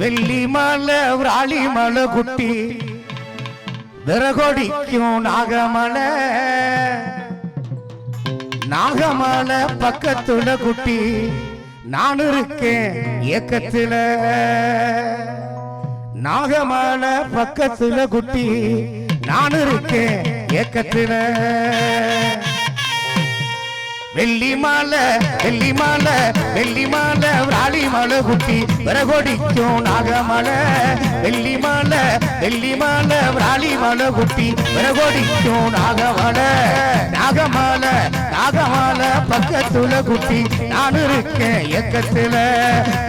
வெள்ளி மலை விராளி மலை குட்டி. விறகொடிக்கும் நாகமலை. நாகமலை பக்கத்துல குட்டி. நான் இருக்கேன் இயக்கத்துல. நாகமலை பக்கத்துல குட்டி. நான் இருக்கேன் இயக்கத்துல. வெள்ளி மாலை வெள்ளி மாலை வெள்ளி மாலை ராளி மலை குட்டி விறகொடிக்கும் நாகமலை. வெள்ளி மாலை வெள்ளி மாலை ராளி மலை குட்டி விறகொடிக்கும் நாகமலை. நாகமலை நாகமலை பக்கத்துல குட்டி நான் இருக்கேன் இயக்கத்துல.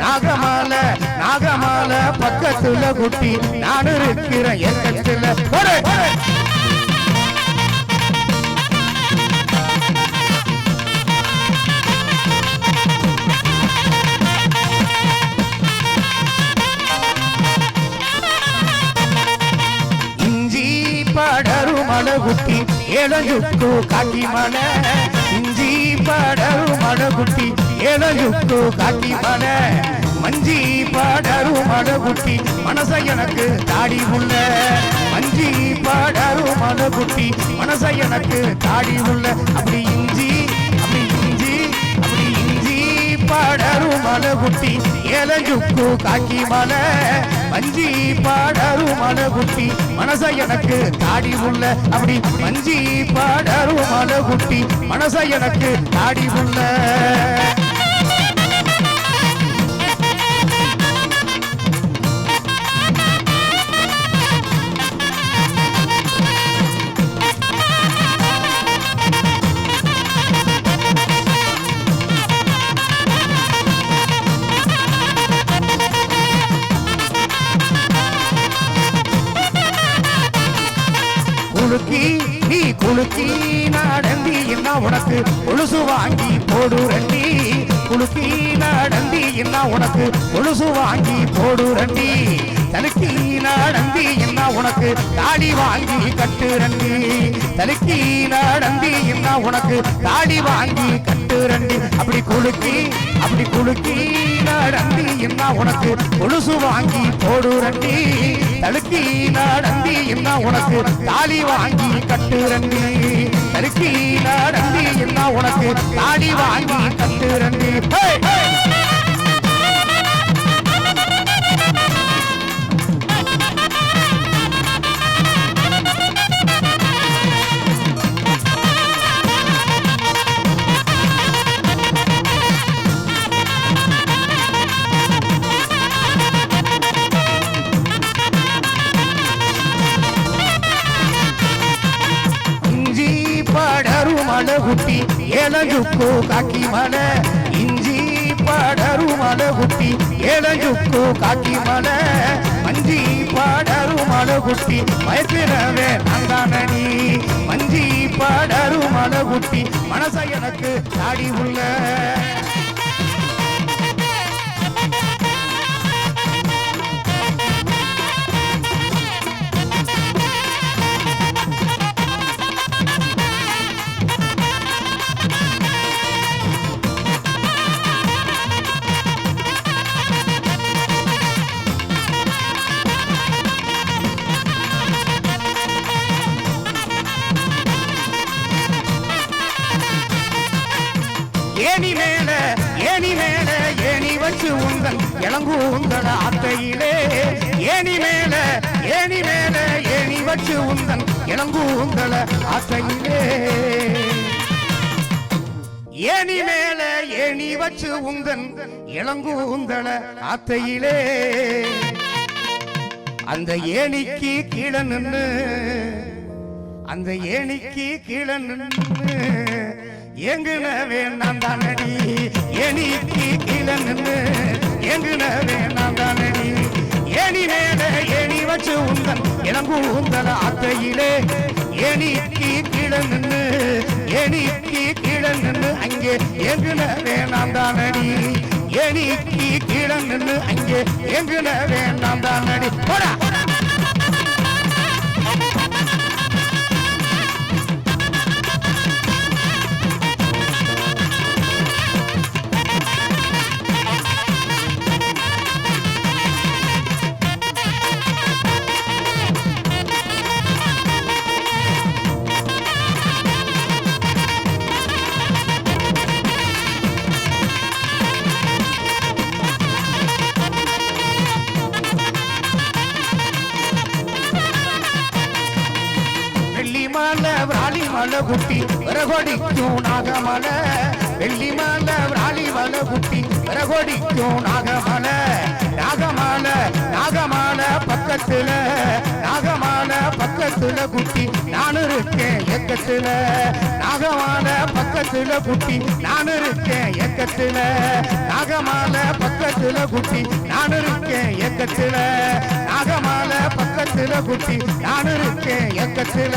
நாகமலை நாகமலை பக்கத்துல குட்டி நான் இருக்கிற இயக்கத்துல. படரு மலை குட்டி ஏழஞ்சுக்கு காட்டி மலை இஞ்சி படரு மலை குட்டி ஏழஞ்சுக்கு காட்டி மலை மஞ்சி படரு மலை குட்டி மனச எனக்கு தாடி உள்ள. மஞ்சி படரு மலை குட்டி மனச எனக்கு தாடி உள்ள. அப்படி இஞ்சி அப்படி இஞ்சி அப்படி இஞ்சி பாடரு மலை குட்டி ஏலஞ்சுக்கு காக்கி மலை மஞ்சி பாடரு மலை குட்டி மனச எனக்கு தாடி உள்ள அப்படி. மஞ்சி பாடரு மலை குட்டி மனச எனக்கு தாடி உள்ள. குலுக்கி நீ குலுக்கி நடந்தி என்ன உனக்கு கொலுசு வாங்கி போடு ரண்டி குலுக்கி நடந்தி என்ன உனக்கு கொலுசு வாங்கி போடு ரண்டி தலுக்கி நடந்தி என்ன உனக்கு தாடி வாங்கி கட்டு ரண்டி தலுக்கி நடந்தி என்ன உனக்கு தாடி வாங்கி கட்டு ரெண்டு அப்படி குலுக்கி அப்படி குலுக்கி நடந்தி என்ன உனக்கு கொலுசு வாங்கி போடு ரண்டி. தழுக்கி நடந்தி என்ன உனக்கு தாலி வாங்கி கட்டு ரெண்டி. தழுக்கி நடந்தி என்ன உனக்கு தாலி வாங்கி கட்டு ரெண்டி. மலை குட்டி ஏலஞ்சுக்கு காக்கி மலை. இஞ்சி பாடரு மலை குட்டி ஏலஞ்சுக்கு காக்கி மலை. மஞ்சி பாடரு மலை குட்டி பயத்திரவே நந்தானடி மஞ்சி பாடரு மலை குட்டி மனச எனக்கு தாடி உள்ள. ஏணி வச்சு உங்கள் இளங்கு உங்கள் அத்தையிலே. ஏனி மேல ஏணி மேல ஏணி வச்சு உங்கள் இளங்கு உங்கள் அத்தையிலே. ஏணி மேல ஏணி வச்சு உங்கள் இளங்கு உங்கள் அத்தையிலே. அந்த ஏனிக்கு கீழே நின்று அந்த ஏணிக்கு கீழே நின்று எங்குன வேணாம் தானடி ஏணிக்கு கீழே நின்று எங்குன வேணாம் தானடி ஏணி மேல எனி வச்சு உந்தன். இளங்கு உந்தல அத்தையிலே. எனிக்கு கீழே நின்று ஏணிக்கு கீழே நின்று அங்கே எங்குன வேணாம் தானடி ஏணிக்கு கீழே நின்று அங்கே எங்குன வேணாம் தானடி போடா. மலை குட்டி விறகொடிக்கும் நாகமலை. வெள்ளி விராலி மலை குட்டி விறகொடிக்கும் நாகமலை. நாகமலை நாகமலை பக்கத்துல இருக்கேன் நாகமான பக்கத்துல குட்டி. நான் இருக்கேன் எக்கத்துல நாகமான பக்கத்துல குட்டி. நான் இருக்கேன் எக்கத்துல நாகமான பக்கத்துல குட்டி. நான் இருக்கேன் எக்கத்துல